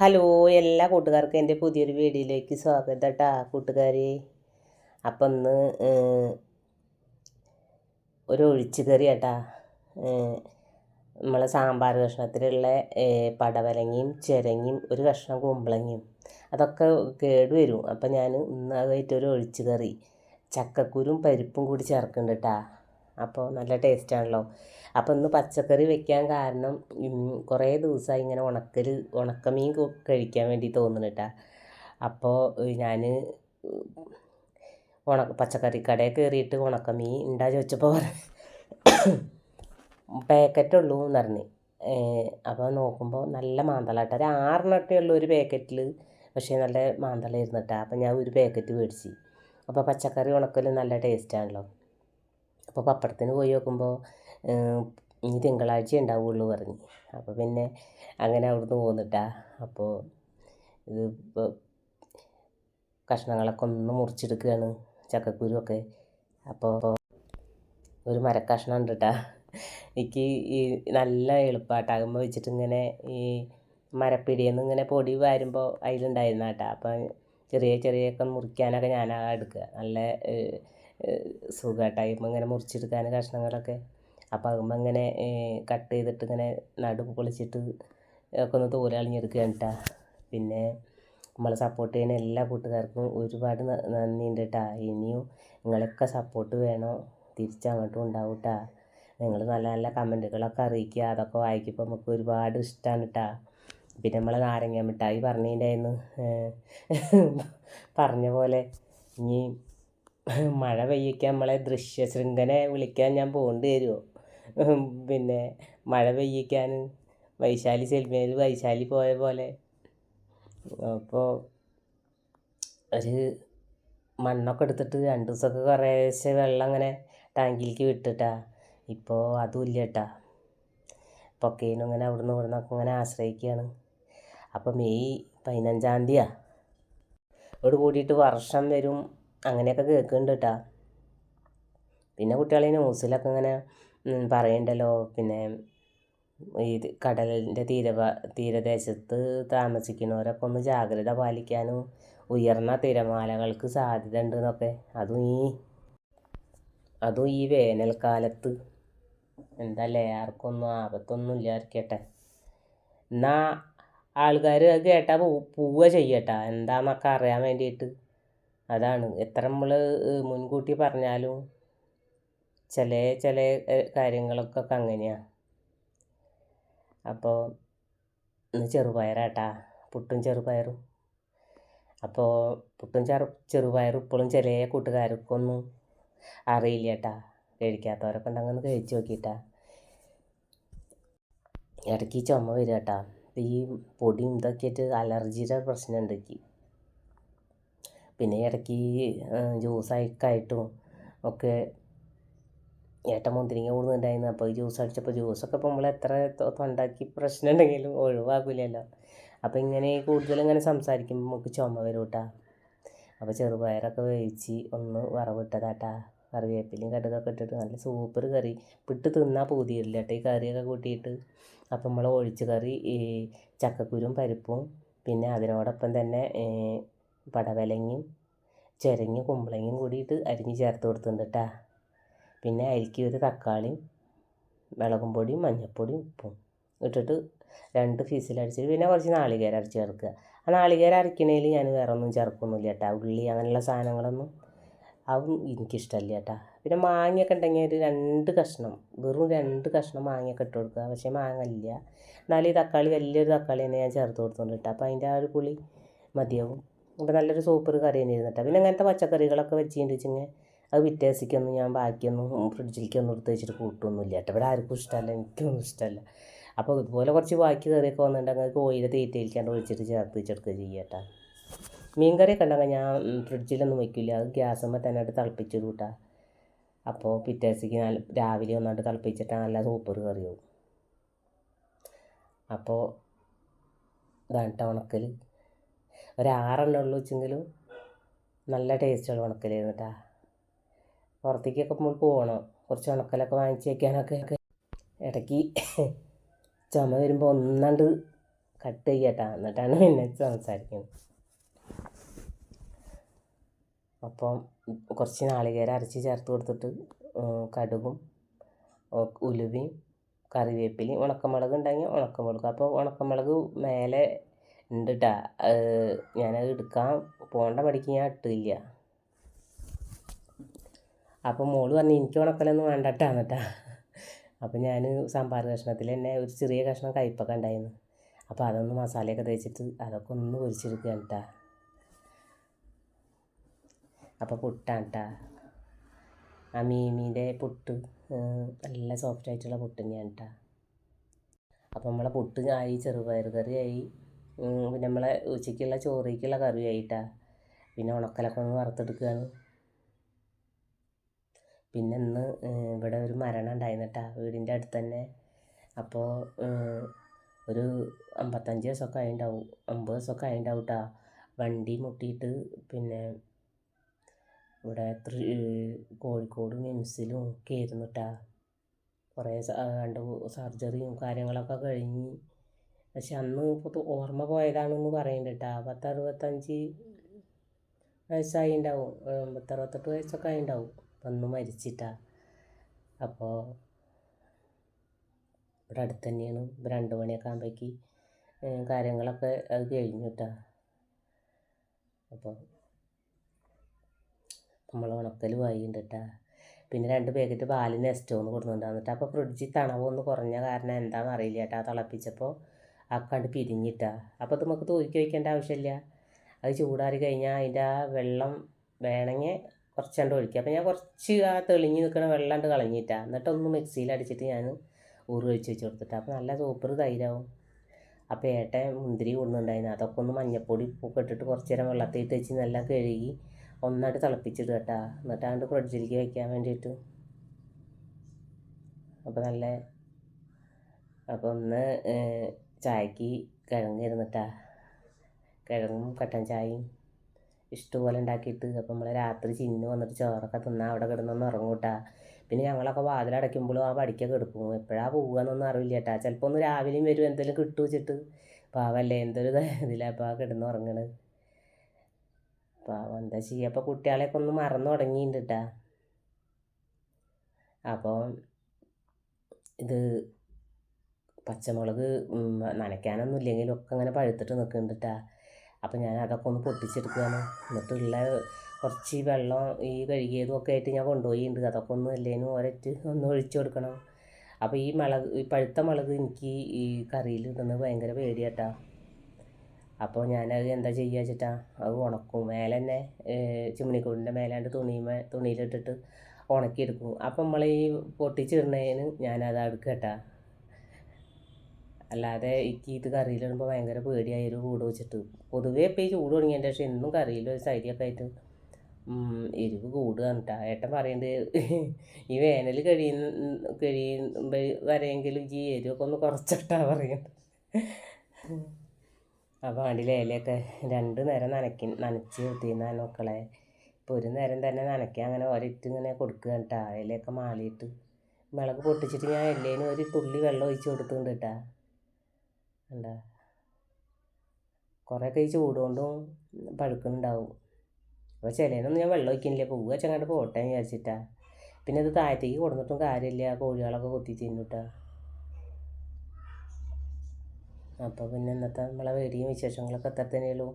Hello എല്ലാ കൂട്ടുകാർക്കും എന്റെ പുതിയൊരു വീഡിയോയിലേക്ക് സ്വാഗതം കേട്ടാ കൂട്ടുകാരെ. അപ്പം ഇന്ന് ഒരു ഒഴിച്ചു കറി കേട്ടാ നമ്മളെ സാമ്പാർ കഷ്ണത്തിലുള്ള പടവലങ്ങയും ചിരങ്ങയും ഒരു കഷ്ണം കുമ്പളങ്ങയും. അതൊക്കെ കേട് വരും. അപ്പം ഞാൻ ഇന്നായിട്ട് ഒരു ഒഴിച്ച് കറി. ചക്കക്കുരും പരിപ്പും കൂടി ചേർക്കുന്നുണ്ട് കേട്ടാ അപ്പോൾ നല്ല ടേസ്റ്റാണല്ലോ അപ്പോൾ ഇന്ന് പച്ചക്കറി വെക്കാൻ കാരണം കുറേ ദിവസമായി ഇങ്ങനെ ഉണക്കൽ ഉണക്കമീൻ കഴിക്കാൻ വേണ്ടി തോന്നുന്നു കേട്ടാ അപ്പോൾ ഞാൻ ഉണ പച്ചക്കറി കടയിൽ കയറിയിട്ട് ഉണക്കമീൻ ഉണ്ടാ ചോദിച്ചപ്പോൾ പാക്കറ്റുള്ളൂ എന്ന് പറഞ്ഞ്. അപ്പോൾ നോക്കുമ്പോൾ നല്ല മാന്തളാട്ട. ഒരു ആറെണ്ണട്ടേ ഒരു പാക്കറ്റിൽ പക്ഷേ നല്ല മാന്തള കേട്ടോ അപ്പോൾ ഞാൻ ഒരു പാക്കറ്റ് മേടിച്ച്. അപ്പോൾ പച്ചക്കറി ഉണക്കൽ നല്ല ടേസ്റ്റാണല്ലോ അപ്പോൾ പപ്പടത്തിന് പോയി നോക്കുമ്പോൾ ഇനി തിങ്കളാഴ്ച ഉണ്ടാവുള്ളൂ പറഞ്ഞു. അപ്പോൾ പിന്നെ അങ്ങനെ അവിടുന്ന് പോന്നിട്ടാ. അപ്പോൾ ഇത് ഇപ്പോൾ കഷ്ണങ്ങളൊക്കെ ഒന്ന് മുറിച്ചെടുക്കുകയാണ് ചക്കക്കുരുവൊക്കെ. അപ്പോൾ ഒരു മരക്കഷ്ണം ഉണ്ട് എനിക്ക് ഈ നല്ല എളുപ്പമാട്ടാകുമ്പോൾ വെച്ചിട്ട് ഇങ്ങനെ ഈ മരപ്പിടിയിൽ നിന്ന് ഇങ്ങനെ പൊടി വാരുമ്പോൾ അതിലുണ്ടായിരുന്ന കേട്ടാ അപ്പം ചെറിയ ചെറിയൊക്കെ മുറിക്കാനൊക്കെ ഞാനാ എടുക്കുക. നല്ല സുഖമായിട്ടായി ഇങ്ങനെ മുറിച്ചെടുക്കാൻ കഷ്ണങ്ങളൊക്കെ. അപ്പോൾ ആകുമ്പോൾ ഇങ്ങനെ കട്ട് ചെയ്തിട്ട് ഇങ്ങനെ നടു പൊളിച്ചിട്ട് ഒക്കെ ഒന്ന് തോലളിഞ്ഞെടുക്കുകയാണ് കേട്ടാ പിന്നെ നമ്മളെ സപ്പോർട്ട് ചെയ്യുന്ന എല്ലാ കൂട്ടുകാർക്കും ഒരുപാട് നന്ദി നന്ദിയുണ്ട് കേട്ടാ ഇനിയും നിങ്ങളൊക്കെ സപ്പോർട്ട് വേണോ. തിരിച്ചങ്ങോട്ടും ഉണ്ടാവും കേട്ടാ നിങ്ങൾ നല്ല നല്ല കമന്റുകളൊക്കെ അറിയിക്കുക. അതൊക്കെ വായിക്കുമ്പോൾ നമുക്ക് ഒരുപാട് ഇഷ്ടമാണ് കേട്ടാ പിന്നെ നമ്മളെ നാരങ്ങ മിഠായി പറഞ്ഞതിന്റെന്ന് പറഞ്ഞ പോലെ ഇനി മഴ പെയ്യിക്കാൻ നമ്മളെ ദൃശ്യ ശൃംഖനെ വിളിക്കാൻ ഞാൻ പോകേണ്ടി വരുമോ പിന്നെ മഴ പെയ്യിക്കാൻ വൈശാലി സെൽമേൽ വൈശാലി പോയ പോലെ. അപ്പോൾ ഒരു മണ്ണൊക്കെ എടുത്തിട്ട് രണ്ട് ദിവസമൊക്കെ കുറേശ്ശെ വെള്ളം അങ്ങനെ ടാങ്കിലേക്ക് വിട്ടിട്ടാ. ഇപ്പോൾ അതും ഇല്ല കേട്ടാ പൊക്കേനും ഇങ്ങനെ അവിടുന്ന് ഇവിടുന്നൊക്കെ ഇങ്ങനെ ആശ്രയിക്കുകയാണ് അപ്പം മെയ് പതിനഞ്ചാം തീയതിയാണ് ഇവിടെ കൂടിയിട്ട് വർഷം വരും. അങ്ങനെയൊക്കെ കേൾക്കുന്നുണ്ട് കേട്ടാ പിന്നെ കുട്ടികളെ ന്യൂസിലൊക്കെ ഇങ്ങനെ പറയണ്ടല്ലോ പിന്നെ ഇത് കടലിന്റെ തീര തീരദേശത്ത് താമസിക്കുന്നവരൊക്കെ ഒന്ന് ജാഗ്രത പാലിക്കാനും ഉയർന്ന തിരമാലകൾക്ക് സാധ്യത ഉണ്ട് എന്നൊക്കെ അതും ഈ അതും ഈ വേനൽക്കാലത്ത്. എന്തല്ലേ ആർക്കൊന്നും ആപത്തൊന്നും ഇല്ലായിരിക്കട്ടെ. എന്നാൽ ആൾക്കാർ കേട്ടാൽ പോവുക ചെയ്യട്ടാ. എന്താന്നൊക്കെ അറിയാൻ വേണ്ടിയിട്ട്. അതാണ്. എത്ര നമ്മൾ മുൻകൂട്ടി പറഞ്ഞാലും ചില ചില കാര്യങ്ങളൊക്കെ അങ്ങനെയാണ് അപ്പോൾ ഇന്ന് ചെറുപയറാട്ടാ. പുട്ടും ചെറുപയറും. അപ്പോൾ പുട്ടും ചെറു ചെറുപയറും ഇപ്പോഴും ചില കൂട്ടുകാർക്കൊന്നും അറിയില്ല കേട്ടാ കഴിക്കാത്തവരൊക്കെ ഉണ്ടെങ്കിൽ ഒന്ന് കഴിച്ച് നോക്കിയിട്ടാ ഇടയ്ക്ക് ചുമ വരും കേട്ടാ ഈ പൊടിയും ഇതൊക്കെ അലർജിയുടെ പ്രശ്നം എനിക്ക് പിന്നെ ഇടയ്ക്ക് ജ്യൂസായിട്ടായിട്ടും ഒക്കെ ഏട്ടൻ മുന്തിരിങ്ങ കൂടുന്നുണ്ടായിരുന്നു അപ്പോൾ ജ്യൂസ് അടിച്ചപ്പോൾ ജ്യൂസൊക്കെ ഇപ്പോൾ നമ്മൾ എത്ര തൊണ്ടാക്കി പ്രശ്നം ഉണ്ടെങ്കിലും ഒഴിവാക്കില്ലല്ലോ അപ്പോൾ ഇങ്ങനെ കൂടുതൽ ഇങ്ങനെ സംസാരിക്കുമ്പോൾ നമുക്ക് ചുമ വരും അപ്പോൾ ചെറുപയറൊക്കെ വേവിച്ച് ഒന്ന് വറവിട്ടതാട്ടാ. കറിവേപ്പിലയും കടുകൊക്കെ ഇട്ടിട്ട് നല്ല സൂപ്പർ കറി. പിട്ട് തിന്നാൽ പൂതിയില്ല കേട്ടോ ഈ കറിയൊക്കെ കൂട്ടിയിട്ട്. അപ്പോൾ നമ്മൾ ഒഴിച്ച് കറി ഈ ചക്കക്കുരും പരിപ്പും പിന്നെ അതിനോടൊപ്പം തന്നെ പടവലങ്ങയും ചിരങ്ങയും കുമ്പളങ്ങയും കൂടിയിട്ട് അരിഞ്ഞ് ചേർത്ത് കൊടുത്തിട്ടുണ്ട് കേട്ടാ പിന്നെ അരിക്ക് ഒരു തക്കാളിയും മുളകും പൊടിയും മഞ്ഞൾപ്പൊടിയും ഉപ്പും ഇട്ടിട്ട് രണ്ട് ഫീസിലടിച്ചിട്ട് പിന്നെ കുറച്ച് നാളികേരം അരച്ച് ചേർക്കുക. ആ നാളികേരം അരക്കണേൽ ഞാൻ വേറെ ഒന്നും ചേർക്കൊന്നുമില്ല കേട്ടോ ഉള്ളി അങ്ങനെയുള്ള സാധനങ്ങളൊന്നും അതും എനിക്കിഷ്ടമല്ല കേട്ടാ പിന്നെ മാങ്ങയൊക്കെ ഉണ്ടെങ്കിൽ ഒരു രണ്ട് കഷ്ണം വെറും രണ്ട് കഷ്ണം മാങ്ങയൊക്കെ ഇട്ട് കൊടുക്കുക. പക്ഷേ മാങ്ങ ഇല്ല. എന്നാലും ഈ തക്കാളി വലിയൊരു തക്കാളി തന്നെ ഞാൻ ചേർത്ത് കൊടുത്തോണ്ട് കേട്ടോ അപ്പോൾ അതിന്റെ ആ ഒരു പുളി മതിയാവും. അപ്പോൾ നല്ലൊരു സൂപ്പർ കറി തന്നെ കേട്ടോ പിന്നെ അങ്ങനത്തെ പച്ചക്കറികളൊക്കെ വെച്ചിട്ട് വെച്ചിങ്ങനെ അത് വിറ്റേസിക്കൊന്നും ഞാൻ ബാക്കിയൊന്നും ഫ്രിഡ്ജിലേക്കൊന്നും എടുത്ത് വെച്ചിട്ട് കൂട്ടൊന്നുമില്ല കേട്ടോ. ഇവിടെ ആർക്കും ഇഷ്ടമല്ല എനിക്കൊന്നും ഇഷ്ടമല്ല. അപ്പോൾ ഇതുപോലെ കുറച്ച് ബാക്കി കറിയൊക്കെ വന്നിട്ടുണ്ടെങ്കിൽ കോഴിയുടെ തീറ്റയിലേക്കാണ്ട് ഒഴിച്ചിട്ട് ചേർത്ത് വെച്ചെടുക്കുക ചെയ്യുക കേട്ടോ. മീൻ കറിയൊക്കെ ഉണ്ടെങ്കിൽ ഞാൻ ഫ്രിഡ്ജിലൊന്നും വയ്ക്കില്ല അത് ഗ്യാസുമ്പോൾ തന്നെ ആയിട്ട് തിളപ്പിച്ച് കൂട്ടാ. അപ്പോൾ പിറ്റേസിക്ക് നല്ല രാവിലെ ഒന്നായിട്ട് തിളപ്പിച്ചിട്ടാൽ നല്ല സൂപ്പർ കറിയാവും. അപ്പോൾ ഇതാണ് ഉണക്കൽ ഒരു ആറെണ്ണം ഉള്ളൂ വെച്ചെങ്കിലും നല്ല ടേസ്റ്റുള്ള ഉണക്കലായിരുന്നു കേട്ടോ പുറത്തേക്കൊക്കെ നമ്മൾ പോകണം കുറച്ച് ഉണക്കലൊക്കെ വാങ്ങിച്ച് വയ്ക്കാനൊക്കെ ഇടയ്ക്ക് ചുമ വരുമ്പോൾ ഒന്നാണ്ട് കട്ട് ചെയ്യട്ടാ എന്നിട്ടാണ് പിന്നെ സംസാരിക്കുന്നത് അപ്പം കുറച്ച് നാളികേരം അരച്ച് ചേർത്ത് കൊടുത്തിട്ട് കടുകും ഉലുവയും കറിവേപ്പിലയും ഉണക്കമുളക് ഉണ്ടെങ്കിൽ ഉണക്കമുളക്. അപ്പോൾ ഉണക്കമുളക് മേലെ ഉണ്ട് കേട്ടാ ഞാനത് എടുക്കാൻ പോകേണ്ട പടിക്ക് ഞാൻ ഇട്ടില്ല. അപ്പോൾ മോൾ പറഞ്ഞു എനിക്ക് ഉണക്കലൊന്നും വേണ്ട എന്നിട്ടാ. അപ്പോൾ ഞാൻ സാമ്പാർ കഷ്ണത്തിൽ തന്നെ ഒരു ചെറിയ കഷ്ണം കയ്പ്പൊക്കെ ഉണ്ടായിരുന്നു. അപ്പോൾ അതൊന്ന് മസാലയൊക്കെ തേച്ചിട്ട് അതൊക്കെ ഒന്ന് പൊരിച്ചെടുക്കുകയാണ് കേട്ടാ അപ്പോൾ പുട്ടാണ് കേട്ടാ ആ മീമീന്റെ പുട്ട് നല്ല സോഫ്റ്റ് ആയിട്ടുള്ള പുട്ട് തന്നെയാണ് കേട്ടോ അപ്പോൾ നമ്മളെ പുട്ട് ആയി ചെറുപയർ കറി ആയി. പിന്നെ നമ്മളെ ഉച്ചയ്ക്കുള്ള ചോറേക്കുള്ള കറി ആയിട്ടാണ് പിന്നെ ഉണക്കലൊക്കെ വറുത്തെടുക്കുകയാണ് പിന്നെ ഇന്ന് ഇവിടെ ഒരു മരണം ഉണ്ടായിരുന്നു കേട്ടോ വീടിന്റെ അടുത്ത് തന്നെ. അപ്പോൾ ഒരു അമ്പത്തഞ്ച് ദിവസമൊക്കെ ആയിട്ടുണ്ടാവും അമ്പത് ദിവസമൊക്കെ ആയിട്ടുണ്ടാവും കേട്ടോ വണ്ടി മുട്ടിയിട്ട് പിന്നെ ഇവിടെ കോഴിക്കോട് മിംസിലും ഒക്കെ ആയിരുന്നു കേട്ടോ കുറേ രണ്ട് സർജറിയും കാര്യങ്ങളൊക്കെ കഴിഞ്ഞ് പക്ഷെ അന്ന് ഓർമ്മ പോയതാണെന്ന് പറയുന്നുണ്ട് കേട്ടോ പത്ത് അറുപത്തഞ്ച് വയസ്സായി ഉണ്ടാവും പത്ത് അറുപത്തെട്ട് വയസ്സൊക്കെ ആയി ഉണ്ടാവും അന്ന് മരിച്ചിട്ടാ. അപ്പോൾ ഇവിടെ അടുത്ത് തന്നെയാണ് ഇപ്പം രണ്ട് മണിയൊക്കെ ആകുമ്പോഴേക്ക് കാര്യങ്ങളൊക്കെ അത് കഴിഞ്ഞു കേട്ടോ അപ്പോൾ നമ്മൾ ഉണക്കൽ വായിണ്ട് കേട്ടോ പിന്നെ രണ്ട് പാക്കറ്റ് പാലിന് എസ്റ്റോന്ന് കൊടുക്കുന്നുണ്ട് എന്നിട്ട് അപ്പോൾ ഫ്രിഡ്ജിൽ തണവൊന്ന് കുറഞ്ഞ കാരണം എന്താണെന്ന് അറിയില്ല കേട്ടോ തിളപ്പിച്ചപ്പോൾ അക്കാണ്ട് പിരിഞ്ഞിട്ടാ. അപ്പോൾ അത് നമുക്ക് തൂക്കി വയ്ക്കേണ്ട ആവശ്യമില്ല അത് ചൂടാറി കഴിഞ്ഞാൽ അതിന്റെ ആ വെള്ളം വേണമെങ്കിൽ കുറച്ചുകൊണ്ട് ഒഴിക്കുക. അപ്പോൾ ഞാൻ കുറച്ച് ആ തെളിഞ്ഞ് നിൽക്കുന്ന വെള്ളം കണ്ട് എന്നിട്ടൊന്ന് മിക്സിയിൽ അടിച്ചിട്ട് ഞാൻ ഒഴിച്ച് വെച്ച് കൊടുത്തിട്ട്. അപ്പോൾ നല്ല സൂപ്പർ തൈരാവും. അപ്പോൾ ഏട്ടൻ മുന്തിരി കൊണ്ടുണ്ടായിരുന്നു അതൊക്കെ ഒന്ന് മഞ്ഞപ്പൊടി ഉപ്പൊക്കെ ഇട്ടിട്ട് കുറച്ച് നേരം വെള്ളത്തിൽ ഇട്ട് വെച്ച് നല്ല കഴുകി ഒന്നായിട്ട് തിളപ്പിച്ചിടുക കേട്ടാ. എന്നിട്ടാണ്ട് ഫ്രിഡ്ജിലേക്ക് വയ്ക്കാൻ വേണ്ടിയിട്ട്. അപ്പോൾ നല്ല അപ്പോൾ ഒന്ന് ചായക്ക് കിഴങ്ങ് ഇരുന്നിട്ടാ കിഴങ്ങും കട്ടൻ ചായയും ഇഷ്ടപോലെ ഉണ്ടാക്കിയിട്ട്. അപ്പം നമ്മൾ രാത്രി ചിന്ന് വന്നിട്ട് ചോറൊക്കെ തിന്നാൽ അവിടെ കിടന്നൊന്ന് ഉറങ്ങും പിന്നെ ഞങ്ങളൊക്കെ വാതിലടയ്ക്കുമ്പോഴും ആ പടിക്കൊക്കെ എടുക്കും. എപ്പോഴാണ് പോവുകയെന്നൊന്നും അറിയില്ല കേട്ടാ ചിലപ്പോൾ ഒന്ന് രാവിലെയും വരും എന്തെങ്കിലും കിട്ടു വെച്ചിട്ട്. പാവല്ലേ എന്തൊരു ഇതിലാണ് അപ്പോൾ ആ കിടന്ന് ഉറങ്ങണത് പാവം എന്താ ചെയ്യുക അപ്പോൾ കുട്ടികളെയൊക്കെ ഒന്ന് മറന്നു തുടങ്ങിയിട്ടുണ്ട് അപ്പോൾ ഇത് പച്ചമുളക് നനയ്ക്കാനൊന്നും ഇല്ലെങ്കിലും ഒക്കെ അങ്ങനെ പഴുത്തിട്ട് നിൽക്കുന്നുണ്ട് അപ്പം ഞാൻ അതൊക്കെ ഒന്ന് പൊട്ടിച്ചെടുക്കുകയാണ്. എന്നിട്ടുള്ള കുറച്ച് വെള്ളം ഈ കഴുകിയതും ഒക്കെ ആയിട്ട് ഞാൻ കൊണ്ടുപോയിട്ടുണ്ട്. അതൊക്കെ ഒന്ന് അല്ലേനും ഒരറ്റ് ഒന്ന് ഒഴിച്ചു കൊടുക്കണം. അപ്പോൾ ഈ മുളക് ഈ പഴുത്ത മുളക് എനിക്ക് ഈ കറിയിൽ ഇടുന്നത് ഭയങ്കര പേടിയാട്ടാ അപ്പോൾ ഞാനത് എന്താ ചെയ്യുക വെച്ചിട്ടാ അത് ഉണക്കും. മേലെ തന്നെ ചിമ്മിനിക്കൂടിന്റെ മേലാണ്ട് തുണിമേ തുണിയിലിട്ടിട്ട് ഉണക്കിയെടുക്കും. അപ്പം നമ്മൾ ഈ പൊട്ടിച്ചിടുന്നതിന് ഞാനത് എടുക്കുക കേട്ടാ. അല്ലാതെ എനിക്ക് ഇത് കറിയിലിടുമ്പോൾ ഭയങ്കര പേടിയായി ഒരു കൂട് വെച്ചിട്ട്. പൊതുവേ ഇപ്പോൾ ഈ ചൂട് തുടങ്ങിയതിന്റെ ശേഷം എന്നും കറിയിൽ ഒരു സൈഡിയൊക്കെ ആയിട്ട് എരിവ് കൂടുകയാണ് കേട്ടോ ഏട്ടൻ പറയുന്നത് ഈ വേനൽ കഴിയുന്ന കഴിയുമ്പോൾ വരെയെങ്കിലും ഈ എരിവൊക്കെ ഒന്ന് കുറച്ചിട്ടാ പറയുന്നത് അപ്പോൾ കണ്ടില്ലേ ഇലയൊക്കെ രണ്ട് നേരം നനക്കി നനച്ച് നിർത്തിയിരുന്നാൽ മക്കളെ. ഇപ്പോൾ ഒരു നേരം തന്നെ നനയ്ക്കുക അങ്ങനെ ഒരിട്ട് ഇങ്ങനെ കൊടുക്കുക കേട്ടാ ഇലയൊക്കെ മാലിയിട്ട് മുളക് പൊട്ടിച്ചിട്ട് ഞാൻ എല്ലേനും ഒരു തുള്ളി വെള്ളം ഒഴിച്ച് കൊടുക്കുന്നുണ്ട് കേട്ടാ എന്താ കുറേയൊക്കെ ഈ ചൂട് കൊണ്ടും പഴുക്കുന്നുണ്ടാവും. അപ്പോൾ ചിലതിനൊന്നും ഞാൻ വെള്ളം ഒഴിക്കുന്നില്ല പൂവ് വെച്ചങ്ങോട്ട് പോട്ടെ എന്ന് വിചാരിച്ചിട്ടാ. പിന്നെ അത് താഴത്തേക്ക് കൊടുത്തിട്ടും കാര്യമില്ല. കോഴികളൊക്കെ കൊത്തി തിന്നിട്ടാ. അപ്പോൾ പിന്നെ ഇന്നത്തെ നമ്മളെ വീഡിയോയും വിശേഷങ്ങളൊക്കെ എത്ര തന്നെയുള്ളൂ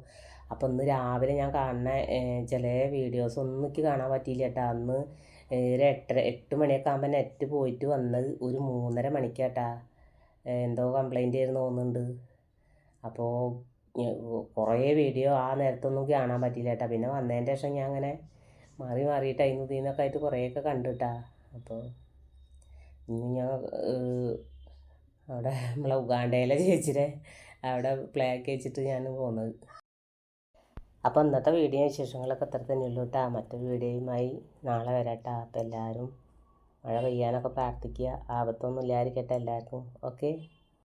അപ്പോൾ ഇന്ന് രാവിലെ ഞാൻ കാണുന്ന ചില വീഡിയോസ് ഒന്നും കാണാൻ പറ്റിയില്ല കേട്ടോ അന്ന് ഒരു എട്ടര എട്ട് മണിയൊക്കെ ആകുമ്പോൾ നെറ്റ് പോയിട്ട് വന്നത് ഒരു മൂന്നര മണിക്കാട്ടാ. എന്തോ കംപ്ലൈന്റ് ആയിരുന്നു തോന്നുന്നുണ്ട്. അപ്പോൾ കുറേ വീഡിയോ ആ നേരത്തൊന്നും കാണാൻ പറ്റിയില്ല കേട്ടോ പിന്നെ വന്നതിന്റെ ശേഷം ഞാൻ അങ്ങനെ മാറി മാറിയിട്ട് അതിന് ഇതിനൊക്കെ ആയിട്ട് കുറേയൊക്കെ കണ്ടിട്ടാ അപ്പോൾ ഇനി ഞാൻ അവിടെ നമ്മളെ ഉഗാണ്ടയിലെ ചേച്ചിയുടെ അവിടെ പ്ലേക്ക് വെച്ചിട്ട് ഞാൻ പോകുന്നത് അപ്പോൾ ഇന്നത്തെ വീഡിയോ വിശേഷങ്ങളൊക്കെ അത്ര തന്നെയുള്ളൂ കേട്ടോ മറ്റൊരു വീഡിയോയുമായി നാളെ വരാം കേട്ടോ അപ്പോൾ എല്ലാവരും മഴ പെയ്യാനൊക്കെ പ്രാർത്ഥിക്കുക. ആപത്തൊന്നും ഇല്ലാതിരിക്കട്ടെ എല്ലാവർക്കും. ഓക്കെ